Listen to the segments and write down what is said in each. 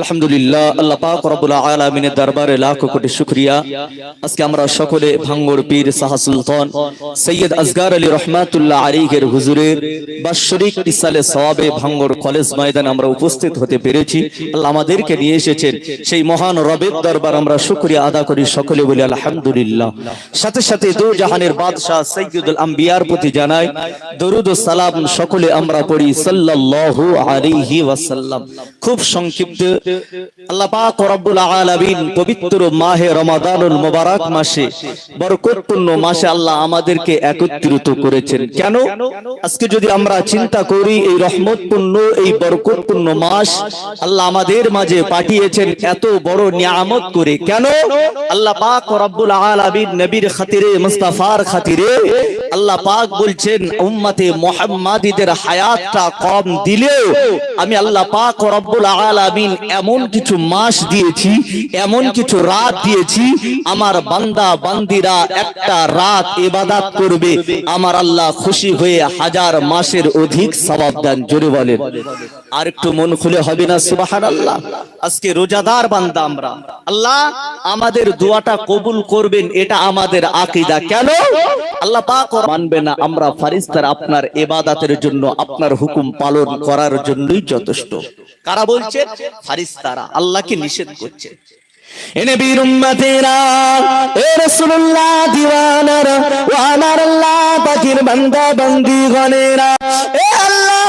আলহামদুলিল্লাহ, আল্লাহ পাক রব্বুল আলামিনের দরবারে লাখ কোটি শুকরিয়া। আজকে আমরা সকলে ভাঙ্গর পীর শাহ সুলতান সৈয়দ আসগার আলী রহমাতুল্লাহ আলীর হুজুরের বাৎসরিক ইসালে সওয়াবে ভাঙ্গর কলেজ ময়দানে আমরা উপস্থিত হতে পেরেছি। আল্লাহ আমাদেরকে নিয়ে এসেছেন, সেই মহান রবের দরবার আমরা শুকরিয়া আদা করি সকলে বলি আলহামদুলিল্লাহ। সাথে সাথে দু জাহানের বাদশাহ সৈয়দুল আম্বিয়ার প্রতি জানাই, দরুদ ও সালাম সকলে আমরা পড়ি সাল্লাল্লাহু আলাইহি ওয়াসাল্লাম। খুব সংক্ষিপ্ত আল্লাহ রব্বুল আলামিন পবিত্র মাহে রমাদানুল মুবারক মাসে, বরকতপূর্ণ মাসে আল্লাহ আমাদেরকে একত্রিত করেছেন। কেন? আজকে যদি আমরা চিন্তা করি, এই রহমতপূর্ণ, এই বরকতপূর্ণ মাস আল্লাহ আমাদের মাঝে পাঠিয়েছেন এত বড় নিয়ামত করে। কেন? আল্লাহ রব্বুল আলামিন নবীর খাতিরে, মুস্তাফার খাতিরে আল্লাহ পাক বলছেন, উম্মতে মুহাম্মাদীদের হায়াতটা কম দিলেও আমি আল্লাহ পাক রব্বুল আলামিন এমন কিছু মাস দিয়েছি এমন কিছু রাত দিয়েছি আমার বান্দা বান্দিরা একটা রাত ইবাদত করবে। আমার আল্লাহ খুশি হয়ে হাজার মাসের অধিক সওয়াব দেন জোরে বলেন। আর একটু মন খুলে হবে না সুবহানাল্লাহ। আজকে রোজাদার বান্দা আমরা। আল্লাহ আমাদের দোয়াটা কবুল করবেন এটা আমাদের আকীদা। কেন? আল্লাহ পাক মানবে না আমরা ফারিস্তার আপনার ইবাদতের জন্য আপনার হুকুম পালন করার জন্যই যথেষ্ট। কারা বলছেন ফারিস্তারা আল্লাহকে নিষেধ করছে। দিওয়ানারা আল্লাহ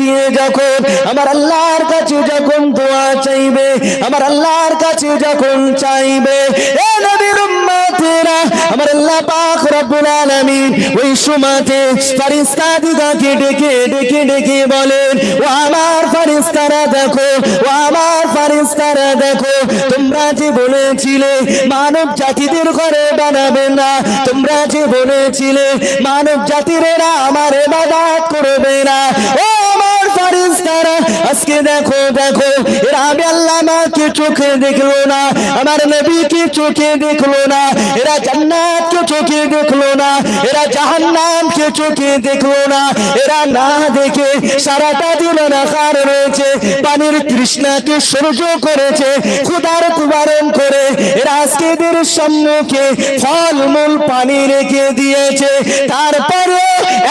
দিয়ে যখন আমার আল্লাহর কাছে যখন দোয়া চাইবে, আমার আল্লাহর কাছে যখন চাইবে আমার আল্লাহ পাক রব্বুল আলামিন ওই দিদাকে ডেকে ডেকে ডেকে বলেন, ও আমার দেখো, ও আমার ফারিস্তারা দেখো, তোমরা যে বলেছিলে মানব জাতিদের ঘরে বানাবে না, তোমরা যে বলেছিলে মানব জাতিরেরা আমার ইবাদত করবে না, ও আজকে দেখো দেখো, এরা আমি আল্লাহ মাকে চোখে দেখল না, আমার নবীকে চোখে দেখল না, এরা জান্নাতকে চোখে দেখল না, এরা জাহান্নামকে চোখে দেখল না, এরা না দেখে সারাটা দিন রাখার রয়েছে, পানির তৃষ্ণাকে সহ্য করেছে খুদার কুবারণ করে, এরা আজকে সম্মুখে ফলমূল পানি রেখে দিয়েছে তারপরে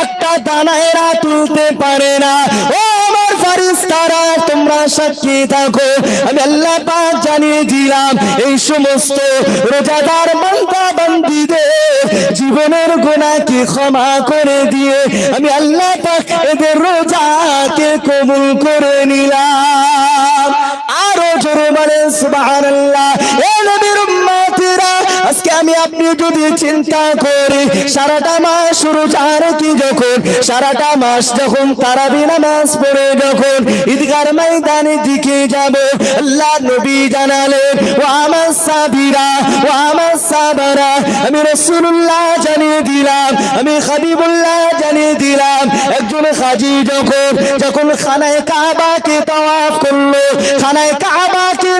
একটা দানা এরা তুলতে পারে না। ও সাক্ষী থাকো। আমি আল্লাহ পাক জানিয়ে দিলাম, এই সমস্ত রোজাদার বান্দা বান্দিদের জীবনের গুনাহকে ক্ষমা করে দিয়ে আমি আল্লাহ পাক এদের রোজাকে কবুল করে নিলাম। আরও জোরে বলেন, সুবহানাল্লাহ। আপনি যদি চিন্তা করি সারাটা মাস শুরু আর কি যখন? সারাটা মাস যখন তারাবি মাস পড়ে যখন, ঈদগার ময়দানে দিকে যাব, আল্লাহ নবী জানালেন, ও আমার সাবিরা, ও আমার আমি রাসূলুল্লাহ জানিয়ে দিলাম, আমি হাবিবুল্লাহ জানিয়ে দিলাম, একজন হাজী যখন যখন খানায় কাবাকে করল, খানায় কাবাকে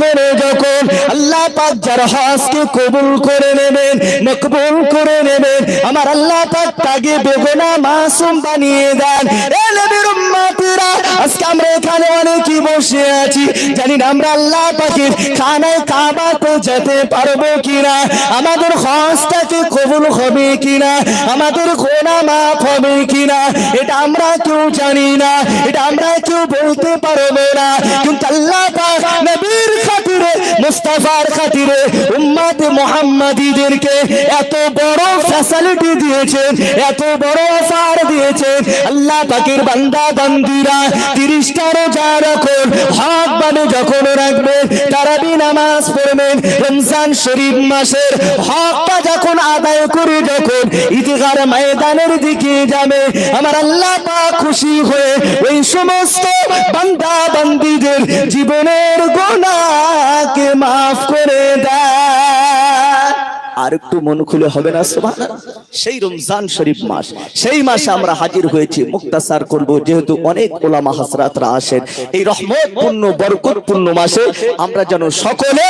করে যখন আল্লাহ পাক যার কবুল করে নেবেন, মকবুল করে নেবেন, আমার আল্লাহ পাক তাকে বেগুনা মাসুম বানিয়ে দেন। এ নবীর উম্মতিরা, আজকে আমরা এখানে অনেকেই বসে আছি। জানি না আমরা আল্লাহ পাকের খানায় কাবাতে যেতে পারব কিনা? আমাদের হজটাকে কবুল হবে কিনা? আমাদের গোনা মাফ হবে কিনা? এটা আমরা কেউ জানি না। এটা আমরা কেউ বলতে পারব না। কিন্তু আল্লাহ নবীর খাতিরে, মুস্তাফার খাতিরে উম্মত মুহাম্মাদীদেরকে এত বড় ফ্যাসিলিটি দিয়েছেন, এত বড় অফার দিয়েছেন। আল্লাহ পাকের বান্দা, বান্দিরা তিরিশটা রোজা রাখুন বানে যখন রাখবেন তারাবি নামাজ পড়বেন, রমজান শরীফ মাসের হকটা যখন আদায় করে যখন ইতিহার ময়দানের দিকে যাবে, আমার আল্লাহ খুশি হয়ে ওই সমস্ত বান্দা বান্দিদের জীবনের গোনাকে মাফ করে দেয়। আর একটু মন খুলে হবে না? সোমান সেই রমজান শরীফ মাস, সেই মাসে আমরা হাজির হয়েছি, মুক্তাসার করব। যেহেতু অনেক ওলামা হাসরাতরা আসেন, এই রহমতপূর্ণ, বরকতপূর্ণ মাসে আমরা যেন সকলে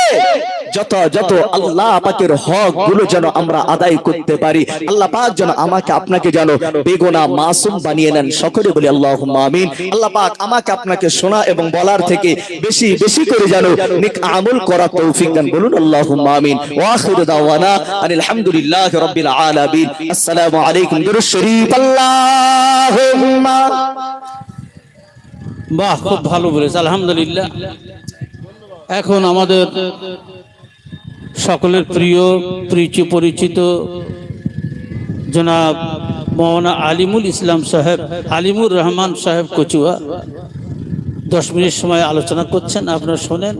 যত যত আল্লাহ পাকের হকগুলো যেন আমরা আদায় করতে পারি, আল্লাহ পাক যেন আমাকে আপনাকে যেন বেগুনা মাসুম বানিয়ে নেন। সকলে বলি আল্লাহ আমিন। আল্লাহ পাক আমাকে আপনাকে শোনা এবং বলার থেকে বেশি বেশি করে যেন নিক আমল করা তৌফিক দান। বলুন আল্লাহ আমিন। ওয়া আখিরু দাওয়ানা আনিল হামদুলিল্লাহি রাব্বিল আলামিন। আসসালামু আলাইকুম। দুরুদ শরীফ। আল্লাহুম্মা বাহ, খুব ভালো বলেছে। আলহামদুলিল্লাহ। এখন আমাদের সকলের প্রিয় প্রিচি পরিচিত জনাব মৌলানা আলিমুল ইসলাম সাহেব, আলিমুর রহমান সাহেব কচুয়া। দশ মিনিট সময় আলোচনা করছেন, আপনারা শোনেন।